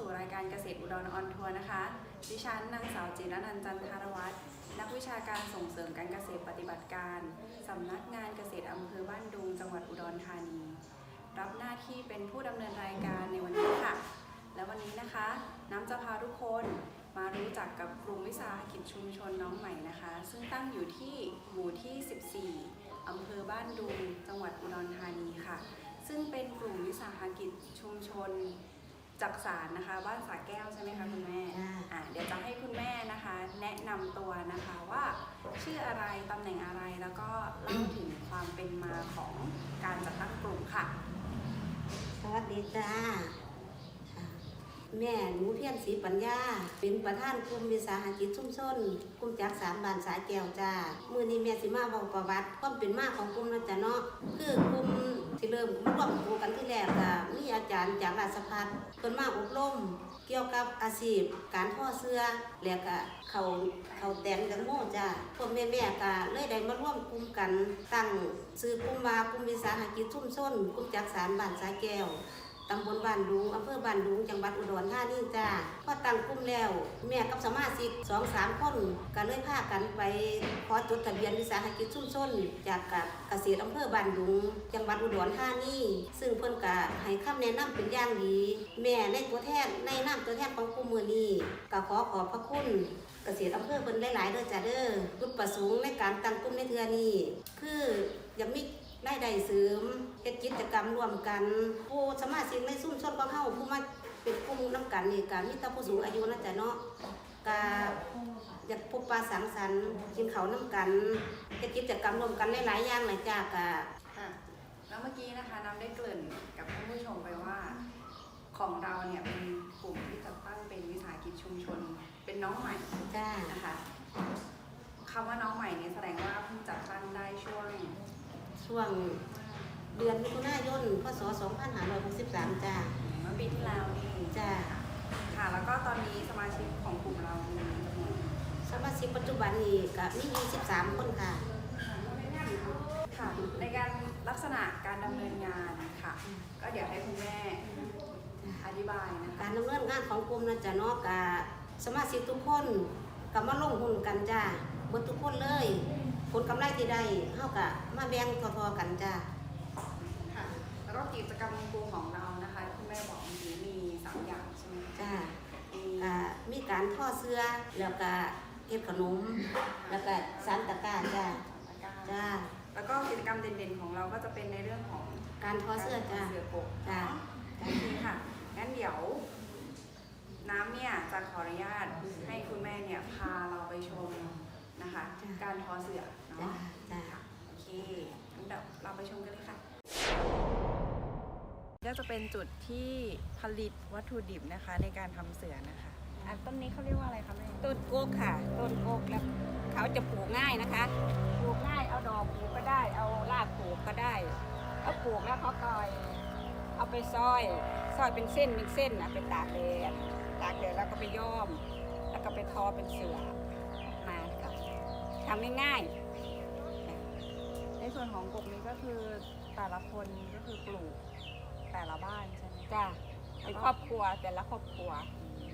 สู่รายการเกษตรอุดรออนทัวร์นะคะ ดิฉันนางสาวจิรนันจันทารวัตรนักวิชาการส่งเสริมการเกษตรปฏิบัติการ สำนักงานเกษตรอำเภอบ้านดุงจังหวัดอุดรธานี รับหน้าที่เป็นผู้ดำเนินรายการในวันนี้ค่ะ และวันนี้นะคะ น้ำจะพาทุกคนมารู้จักกับกลุ่มวิสาหกิจชุมชนน้องใหม่นะคะ ซึ่งตั้งอยู่ที่หมู่ที่ 14 อำเภอบ้านดุงจังหวัดอุดรธานีค่ะ ซึ่งเป็นกลุ่มวิสาหกิจชุมชน จักสารนะคะบ้านสาแก้วใช่ไหมคะคุณแม่จ้าอะเดี๋ยวจะให้คุณแม่นะคะ แนะนำตัวนะคะว่าชื่ออะไรตำแหน่งอะไรแล้วก็เล่าถึงความเป็นมาของการจัดตั้งกลุ่มค่ะ สวัสดีจ้าค่ะ แม่หนูเพียรศรีปัญญา เป็นประธานกลุ่มวิสาหกิจชุมชนกลุ่มจักสารบานสายแก้วจ้ามือนี้แม่สิมาบอกประวัติความเป็นมาของกลุ่มนะจ๊ะเนาะคือกลุ่มที่เริ่มมาร่วมกลุ่มกันที่แรกอะมีอาจารย์จากราชภัฏเพิ่นมาอบรมเกี่ยวกับอาชีพ การทอเสื้อแล้วก็เขาเขาแตนกันโม่จ้าพวกแม่แม่ๆก็เลยได้มาร่วมกลุ่มกันตั้งซื้อกลุ่มว่ากลุ่มวิสาหกิจชุมชนกลุ่มจักสารบ้านสายแก้ว ตำบลบ้านดุงอำเภอบ้านดุงจังหวัดอุดรธานีจ้าพอตั้งกลุ่มแล้ว แม่กับสมาชิกสองสามคนก็เลยพากันไปขอจดทะเบียนวิสาหกิจชุมชนจากกับเกษตรอำเภอบ้านดุงจังหวัดอุดรธานีซึ่งเพิ่อนก็ให้คำแนะนำเป็นอย่างดี แม่ในตัวแทนในนามตัวแทนของกลุ่มมือนี้ก็ขอขอบพระคุณเกษตรอำเภอเพิ่นหลายๆเด้อจ้าเด้อจุดประสงค์ในการตั้งกลุ่มในเทือนี้คืออยากมี รายได้เสริมเฮ็ดกิจกรรมร่วมกัน ผู้สมาชิกในชุมชนของเฮาผู้มาเป็นกลุ่มนํกันนี่ก็มีแต่ผู้สูงอายุนะจ้ะเนาะก็อยากพบปะสังสรรค์กินข้าวนํกันเฮ็ดกิจกรรมร่วมกันหลายๆอย่างหลายจ้าก็ค่ะแล้วเมื่อกี้นะคะน้ำได้เกริ่นกับท่านผู้ชมไปว่า ของเราเนี่ยเป็นกลุ่มที่จัดตั้งเป็นวิสาหกิจชุมชน เป็นน้องใหม่จ้านะคะคำว่าน้องใหม่เนี่ยแสดงว่าเพิ่งจัดตั้งได้ช่วง ช่วงเดือนมิถุนายนพศ2563จ้าเมื่อปีที่แล้วนี่ จ้าค่ะ แล้วก็ตอนนี้สมาชิกของกลุ่มเรามีจำนวนสมาชิกปัจจุบันนี้ก็มี23คนค่ะ ค่ะ ในการลักษณะการดำเนินงานค่ะ ก็เดี๋ยวให้คุณแม่อธิบายนะคะการดำเนินงานของกลุ่มนะจ๊ะเนาะกะสมาชิกทุกคนก็มาลงหุ้นกันจ้าเบิดทุกคนเลย ผลกำไรที่ได้เฮากะมาแบ่งทอๆกันจ้า ค่ะ แล้วก็กิจกรรมกลุ่มของเรานะคะคุณแม่บอกเมื่อกี้มีสามอย่างใช่ไหมคะจ้า มีกะมีการทอเสื้อแล้วก็เฮ็ดขนม แล้วก็สานตะกร้าจ้าตะกร้าจ้า แล้วก็กิจกรรมเด่นๆของเราก็จะเป็นในเรื่องของการทอเสื้อจ้า เสือกบจ้า โอเคค่ะ งั้นเดี๋ยว น้ำเนี่ยจะขออนุญาตให้คุณแม่เนี่ยพาเราไปชมนะคะ การทอเสือจ้า เนาะจ้าโอเคงั้นเดี๋ยวเราไปชมกันเลยค่ะ ก็จะเป็นจุดที่ผลิตวัตถุดิบนะคะในการทำเสือนะคะ อันต้นนี้เขาเรียกว่าอะไรคะแม่ต้นโกกค่ะ ต้นโกกแล้วเขาจะปลูกง่ายนะคะ ปลูกง่าย เอาดอกปลูกก็ได้ เอารากปลูกก็ได้เอาปลูกแล้วเขาก็เอาไปซอย ซอยเป็นเส้นเป็นเส้นนะไปตากแดดตากแดดแล้วก็ไปย้อม แล้วก็ไปทอเป็นเสือมาค่ะทำง่ายใน ส่วนของกลุ่มนี้ก็คือแต่ละคนก็คือปลูกแต่ละบ้านใช่ไหมๆจ้าเป็นครอบครัวแต่ละครอบครัว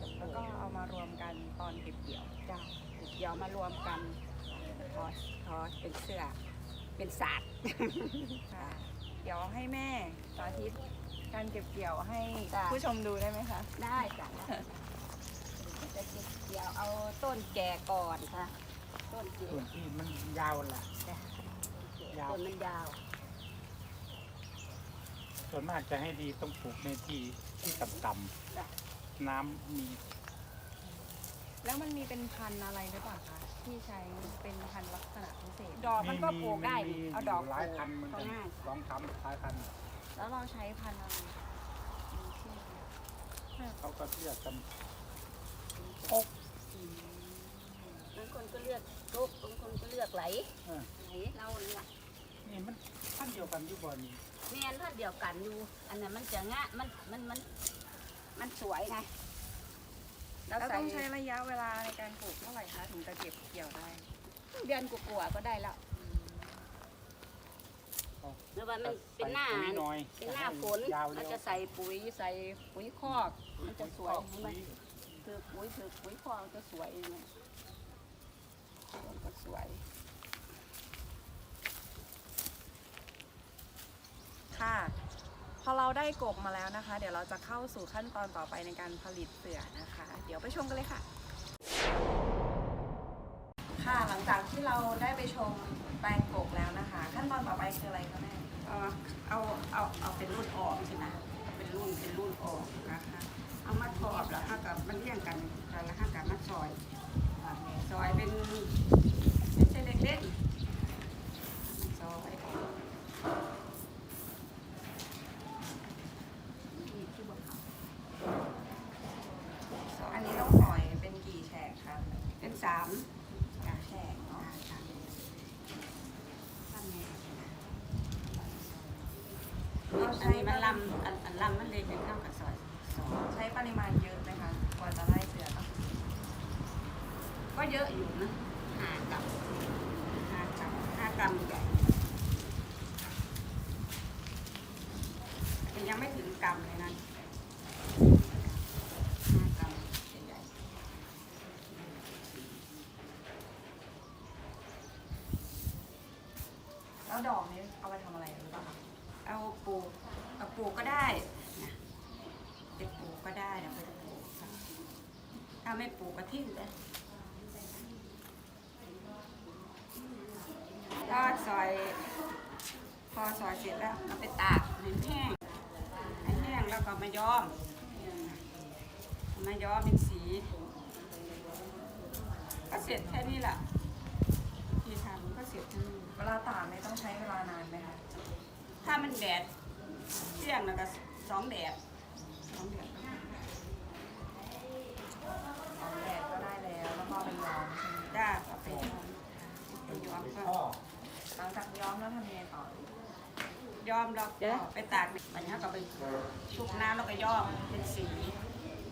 จะปแล้ลูวกก็เอามารวมกันตอนเก็บเกี่ยวจ้าเดี๋ยวมารวมกันทอทอเป็นเสือเป็นศาสตร์ค่ะเดี๋ยวให้แม่สาธิตการเก็บเกี่ยวให้จ้ะผู้ชมดูได้ไหมคะ ได้จ้ะจะเก็บเกี่ยวเอาต้นแก่ก่อนค่ะ ต้นแก่ส่วนที่มันยาวแหละจ้ะ ยาวต้นมันยาวส่วนมากจะให้ดีต้องปลูกในที่ที่ต่ำจ้ะๆน้ำมีแล้วมันมีเป็นพันธุ์อะไรหรือเปล่าคะที่ใช้เป็นพันธุ์ลักษณะพิเศษ ดอกมันก็ปลูกได้มีเอาดอกหลายพันธุ์เหปมืลูอนกกันก็ง่ายลองทำหลายพันธุ์แล้วเราใช้พันธุ์อะไรมีชื่อไหมเขาก็เรียกกันบางคนก็เลือกลูกบางคนก็เลือกไหลเออไหลเราเนี่ย นี่มันพันธุ์เดียวกันอยู่บ่นี่แม่นท่านเดียวกันอยู่ อันนั้นมันจะงะมันมันมันมันสวยไงแล้วต้องใช้ระยะเวลาในการปลูกเท่าไหร่คะถึงจะเก็บเกี่ยวได้ เดือนกว่าๆก็ได้แล้วเขาแล้วว่ามันเป็นหน้าใส่ปุ๋ยหน่อยเป็นหน้าฝนยาวเราเร็วจะใส่ปุ๋ยใส่ปุ๋ยคอก มันจะสวยเห็นไหมปุ๋คือปุ๋ยคือปุ๋ยคอกมันจะสวยเนี่ยมันก็สวย ค่ะ พ อเราได้กบมาแล้วนะคะ เดี๋ยวเราจะเข้าสู่ขั้นตอนต่อไปในการผลิตเสือนะคะ เดี๋ยวไปชมกันเลยค่ะ ค่ะหลังจากที่เราได้ไปชมแปลงกบแล้วนะคะ ขั้นตอนต่อไปคืออะไรคะแม่เอาเอาเอาเอาเป็นรุ่นออกใช่ไหมเอาเป็นรุ่นเป็นรุ่นออกนะคะเอามาทอดแล้วห้ากับมันเรียงกันแล้วห้ากับมาซอยซอยเป็นเป็นเส้นเล็กๆซอยนี่ที่บอกเขาซอย อันนี้ต้องปล่อยเป็นกี่แฉกคะ เป็นสาม สามแฉกเนาะ ทำไง เรา อันใช้นี้มันลำอันอันลำมันเล็กเป็นเท่ากับซอยสองใช้ปริมาณเยอะไหมคะกว่าจะได้เสือต้องก็เยอะอยู่นะห้ากรัมห้ากรัมห้ากรัมใหญ่แต่ยังไม่ถึงกรัมเลยนะห้ากรัมใหญ่แล้วดอกนี้เอา ปลูกก็ได้นะจะปลูกก็ได้นะไปปลูกค่ะถ้าไม่ปลูกก็ทิ้งเลยทอดซอย พอซอยเสร็จแล้วเราไปตากให้แห้งให้แห้งแล้วก็มาย้อม มาย้อมเป็นสี ก็เสร็จแค่นี้แหละที่ทำก็เสร็จแค่นี้เวลาตากเนี่ยต้องใช้เวลานานไหมคะถ้ามันแดด เที่ยงแล้วก็สองแดดสองแดดก็ได้สองแดดก็ได้แล้วแล้วก็ไปย้อมใช่ไหมจ้าก็ไปย้อมไปย้อมก็หลังจากย้อมแล้วทำยังไงต่อย้อมแล้วก็ไปตากมันนี้ก็ไปชุบน้ำแล้วก็ย้อมเป็นสี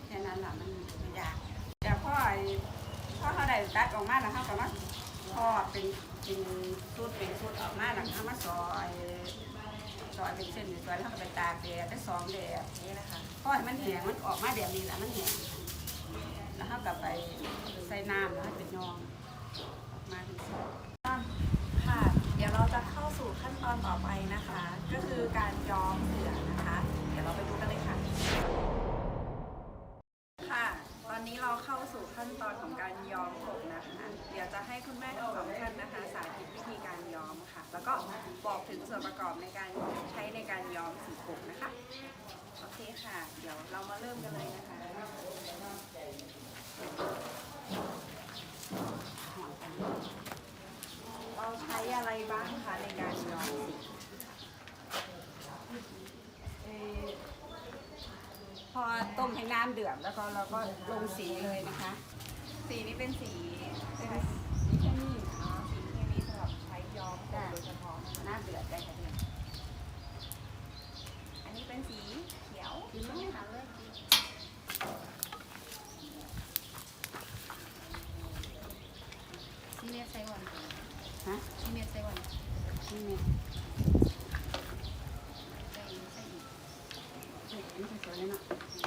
แค่นั้นแหละมันไม่ยากแต่พ่อไอ้พ่อเขาได้ตัดออกมาแล้วเขาก็มาพ่อเป็นเป็นสูตรเป็นสูตรออกมาแล้วเขามาซอย เป็นเส้นเป็นซอยแล้วก็ไปตากแดดได้สองแดดนี่นะคะพอให้มันแห้งมันออกมาแบบนี้แหละมันแห้งแล้วเขาก็ไปใส่น้ำแล้วให้เป็นยองออกมาเป็นสีค่ะ เดี๋ยวเราจะเข้าสู่ขั้นตอนต่อไปนะคะ ก็คือการย้อมเสือนะคะ เดี๋ยวเราไปดูกันเลยค่ะ ค่ะ ตอนนี้เราเข้าสู่ขั้นตอนของการย้อมกบนะคะ เดี๋ยวจะให้คุณแม่ทั้งสองท่านนะคะ สาธิตวิธีการย้อมค่ะ แล้วก็บอกถึงส่วนประกอบในการใช้ในการย้อมสีกบนะคะ โอเค่ะ เดี๋ยวเรามาเริ่มกันเลยนะคะเราใช้อะไรบ้างคะในการย้อมสีเอ่อพอต้มให้น้ำเดือดแล้วก็เราก็ลงสีเลยนะคะ สีนี้เป็นสีเป็นสีแค่นี้อ๋อสีเคมีสำหรับใช้ย้อมกบโดยเฉพาะนะคะน้ำเดือดได้ค่ะเนี่ยอันนี้เป็นสี เขียวกินไหมคะเลยซีเมียไซวันฮะซีเมียไซวันนี่เนี่ยใส่ใส่อีกเฮ้ยนี่สวยเลยเนาะ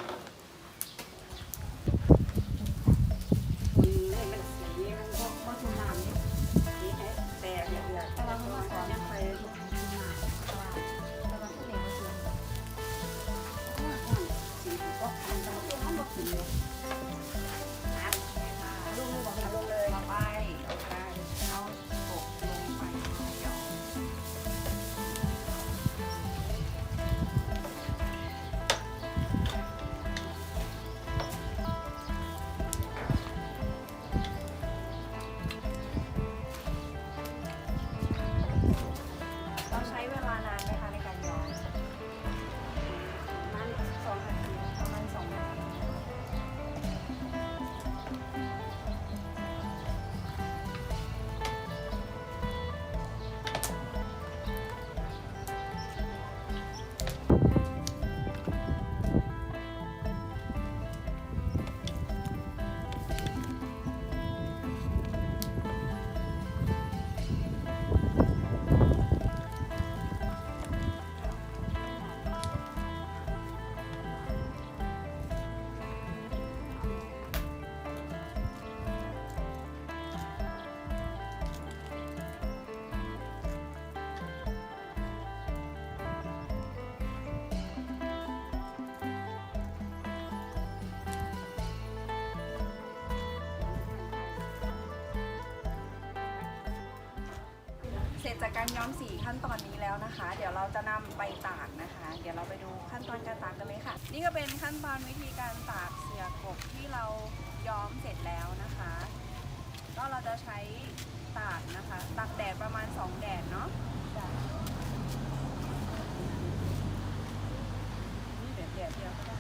จจากการย้อมสีขั้นตอนนี้แล้วนะคะ เดี๋ยวเราจะนำไปตากนะคะ เดี๋ยวเราไปดูขั้นตอนการตากกันเลยค่ะ นี่ก็เป็นขั้นตอนวิธีการตากเสือกบที่เราย้อมเสร็จแล้วนะคะ ก็เราจะใช้ตากนะคะตากแดดประมาณ 2 แดดเนาะนี่แดดแดดเดียวก็ได้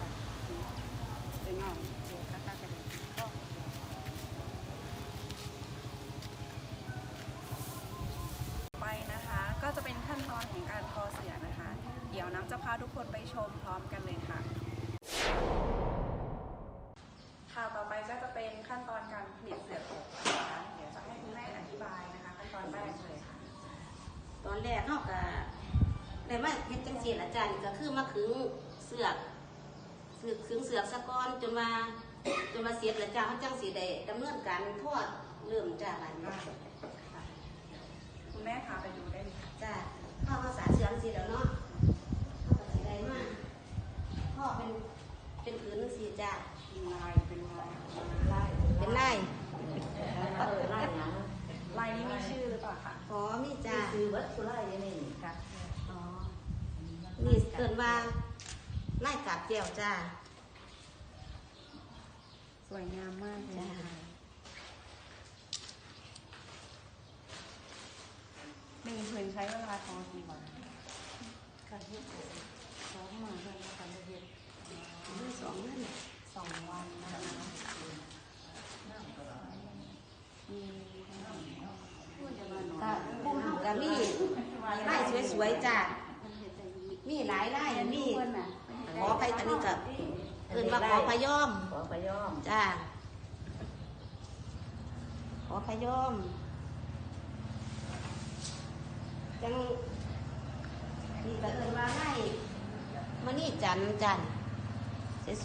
ค่ะเป็นเงาเดี๋ยวก็ตากกันเลยก็ ไปนะคะก็จะเป็นขั้นตอนของการทอเสือนะคะ เดี๋ยวน้ำจะพา ทุกคนไปชมพร้อมกันเลยค่ะ ค่ะต่อไปก็จะเป็นขั้นตอนการผลิตเสือกบนะคะเดี๋ยวจะให้คุณแม่อธิบายนะคะ ขั้นตอนแรกเลยค่ะ ตอนแรกเฮาก็ได้มาเฮ็ดจังซี่ล่ะจ้านี่ก็คือมาขึงเสือกเสือกขึงเสือกสะก้อนจนมาจนมาเสร็จแล้วจ้าเฮาจังสิได้ดำเนินการทอดเริ่มจ้าบัดนี้คุณแม่พาไปดูได้เลยค่ะจ้าพ่อภาษาเสือกสิแล้วเนาะเฮาก็สิได้มา พ่อเป็นเป็นผืนจังซี่จ้าเป็นลายเป็นลายเป็นลายลายนี้มีชื่อหรือเปล่าคะอ๋อมีจ้าคือวัดสุไลนี่นี่ค่ะอ๋อนี่เกินว่าลายกาบแก้วจ้าสวยงามมากเลยจ้าค่ะหนึ่งผืนใช้เวลาทอกี่วันการเฮ็ดสองมาเพิ่นการเฮ็ดมี สองนั่นสองวันนะคะมีก็พุ่มเฮาก็มีลายสวยๆจ้ามีหลายลายมีขอไปตอนนี้ก็เอิ้นว่าขอพยอมขอพยอมจ้าขอพยอมจังนี่ก็เอิ้นว่าให้มานี่จันทร์จันทร์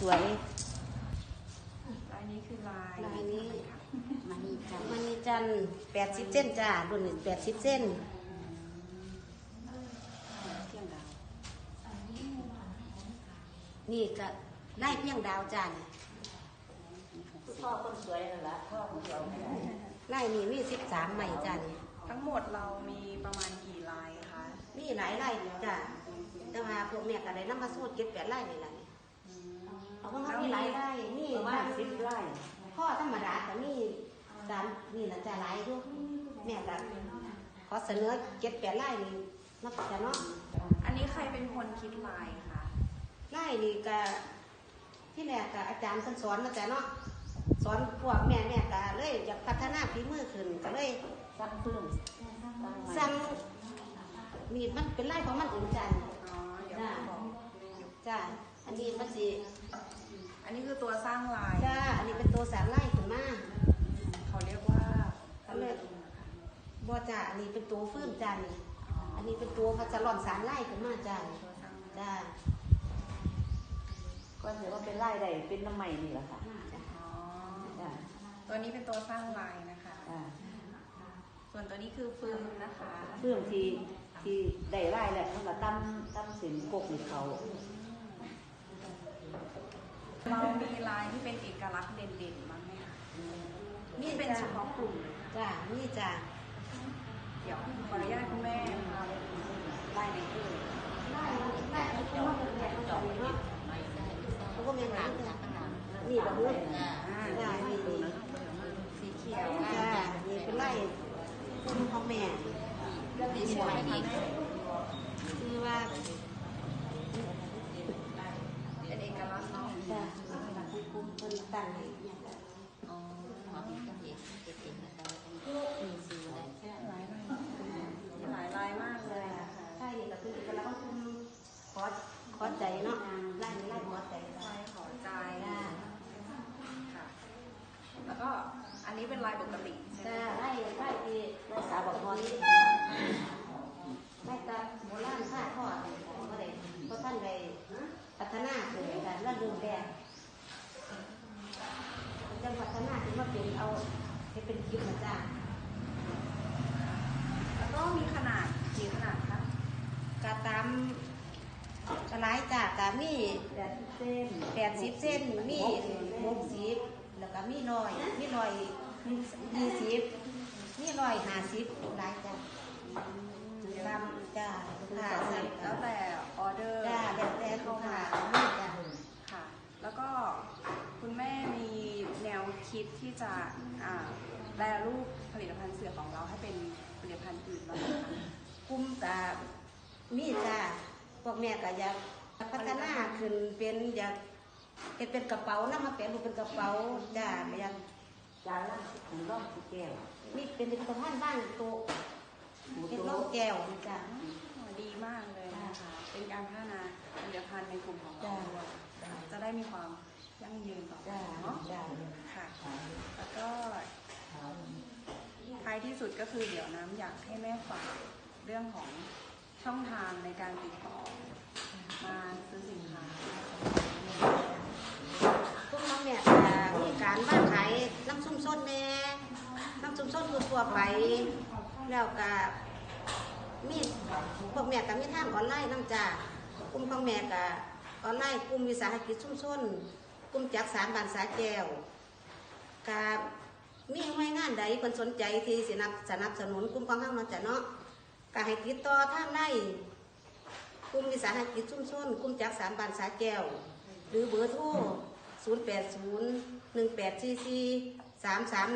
สวยลายนี้คือลายลายนี้มันนี่จังๆมันนี่จันแปดสิบเส้นจ้ารุ่นนี้แปดสิบเส้นเที่ยงดาว นี่ก็ได้เพียงดาวจันพ่อคนสวยนั่นล่ะพ่อของเราไม่ได้ไล่นี่มีสิบสามใหม่จันทั้งหมดเรามีประมาณกี่ลายคะ มีหลายไล่จ้าแต่ว่าพวกแม่ก็ได้นำมาสูตรเก็บแปดไล่นี่แหละ นี่เอาพวกเขามีหลายไล่นี่ประมาบ้าณนสิบไร่พ่อธรรมดาก็มีสามนี่นะจ้าหลายอยู่แม่ก็ขอเสนอเก็บแปดไล่นี่นับจ้ะเนาะอันนี้ใครเป็นคนคิดลายคะไล่นี่ก็ที่แรกก็อาจารย์เพิ่นสอนมาจ้ะเนาะสอนพวกแม่แม่ก็เลยอยากพัฒนาฝีมือขึ้นก็เลยสั่งเพิ่มสั่งมีดมันเป็นไล่ของมันเองจัน อ๋อ เดี๋ยวผมบอก จ้าอันนี้มันสิอั นนี้คือตัวสร้างลายจ้าอันนี้เป็นตัวสามไล่ขึ้นมาเขาเรียกว่าเขาเรียกบ่จ้าอันนี้เป็นตัวฟื้นจันอันนี้เป็นตัวพัชรอนสามไล่ขึ้นมาจ้าตัวสร้างลายจ้าก็ถือว่าเป็นไร่ใดเป็นน้ำใหม่นี่แหละค่ะจ้าอ๋อจ้าตัวนี้เป็นตัวสร้างลายนะคะจ้าส่วนตัวนี้คือฟืนนะคะเพิ่มที่ที่ได้ไร่แหละมันก็ตั้มตั้มสินกกให้เขา เรามีลายที่เป็นเอกลักษณ์เด่นๆบ้างไหมคะนี่เป็นเฉพาะกลุ่มเลยจ้านี่จ้าเดี๋ยวขออนุญาตคุณแม่พาไปดูลายไหนเอ่ยไล่ไล่เป็นตัวมันเป็นแบบจอมเนาะแล้วก็มีหางจ้านี่แบบนี้อ่าจ้านี่นี่สีเขียวจ้านี่เป็นไล่คุ้มของแม่สีสวยดีคือว่าเป็นเอกลักษณ์เนาะ จ้าคุ้มเป็นตั้งให้เนี่ยจ้ะอ๋อหลายลายมากเลยนะคะใช่นี่ก็คือเอกลักษณ์ของคุณขอขอใจเนาะไล่ไล่ขอใจลายขอใจจ้าค่ะแล้วก็อันนี้เป็นลายปกติใช่ไหมจ้าไล่ไล่ที่ไร่สาบอกพรไล่ตาโบราณผ้าทอดก็ได้เพราะท่านได้พัฒนาคือการระดึงแบบจังพัฒนาที่มาเป็นเอา ให้เป็นคลิปนะจ้าแล้วก็มีขนาดกี่ขนาดคะกาตามกระไรจ้ากามีแปดสิบเส้นแปดสิบเส้นมีหกสิบแล้วก็มีร้อยมีร้อยยี่สิบมีร้อยห้าสิบหลายจ้ะนำจ้าลูกค้าสั่งแล้วแต่ออเดอร์ จ้าแล้วแต่ลู เข้าก ค้า มา มีจ้า ค่ะ แล้วก็คุณแม่มีแนวคิดที่จะอ่า แปรรูปผลิตภัณฑ์เสือของเราให้เป็นผลิตภัณฑ์อื่นบ้างไหมคะกุ้มตามีจ้าพวกแม่ก็อยากพัฒนาขึ้นเป็นอยากเฮ็ดเป็นกระเป๋านะมาแปลรูปเป็นกระเป๋าจ้าก็อยากจานละถึงร่องสิบแก้วมีเป็นผลิตภัณฑ์บ้านโตะหมูเฮ็ดโตโลกแก้วนี่จ้าอ๋อดีมากเลยนะคะเป็นการพัฒนาผลิตภัณฑ์ในกลุ่มของเราจ้าด้วยจะได้มีความยั่งยืนต่อไปจ้าเนาะจ้าค่ะ แล้วก็ท้ายที่สุดก็คือเดี๋ยวน้ำอยากให้แม่ฝากเรื่องของช่องทางในการติดต่อมาซื้อสินค้าทุกน้องเนี่ยจะมีการบ้านขายน้ำซุ่มส้นแน่น้ำซุ่มส้นทั่วไป แล้วก็มีพวกแม่ก็มีทางออนไลน์น้ำจากลุ่มของแม่ก็ออนไลน์กลุ่มวิสาหกิจชุมชนกลุ่มจักสารบานสาแก้ว ก็มีหน่วยงานใดคนสนใจที่สนับสนับสนุนกลุ่มของเฮาเนาะจ้ะเนาะก็ให้ติดต่อทางไลน์กลุ่มวิสาหกิจชุมชนกลุ่มจักสารบานสาแก้ว หรือเบอร์โทร0 8 0 1 8 4 4 3 3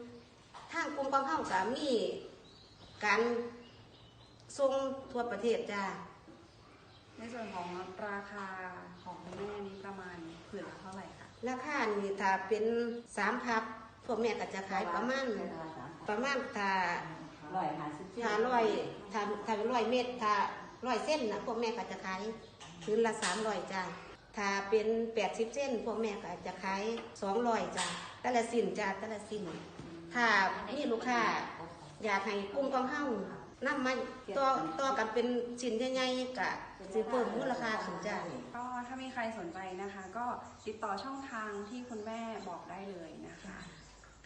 1ทางกลุ่มของเฮาก็มีการส่งทั่วประเทศจ้าในส่วนของราคาของแม่นี้ประมาณผืนละเท่าไหร่ ราคานี่ถ้าเป็นสามพับพวกแม่ก็จะขายประมาณประมาณถ้าร้อยห้าสิบเจ็ดถ้าร้อยถ้าถ้าร้อยเมตรถ้าร้อยเส้นนะพวกแม่ก็จะขายพื้นละสามร้อยจ้าถ้าเป็นแปดสิบเส้น พวกแม่ก็จะขายสองร้อยจ้าแต่ละสินจ้าแต่ละสินถ้ามีลูกค้าอยากให้กลุ่มของเฮานำมาต่อต่อกันเป็นชิ้นใหญ่ๆกะสิเพิ่มมูลค่าขึ้นจ้าก็ ถ้ามีใครสนใจนะคะ ก็ติดต่อช่องทางที่คุณแม่บอกได้เลยนะคะ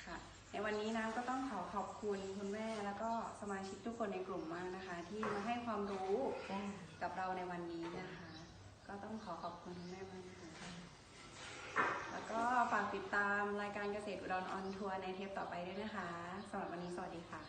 ค่ะ ในวันนี้น้ำก็ต้องขอขอบคุณคุณแม่แล้วก็สมาชิกทุกคนในกลุ่มมากนะคะ ที่มาให้ความรู้กับเราในวันนี้นะคะ ก็ต้องขอขอบคุณคุณแม่มากนะคะแล้วก็ฝากติดตามรายการเกษตรอุดรออนทัวร์ในเทปต่อไปด้วยนะคะสำหรับวันนี้สวัสดีค่ะ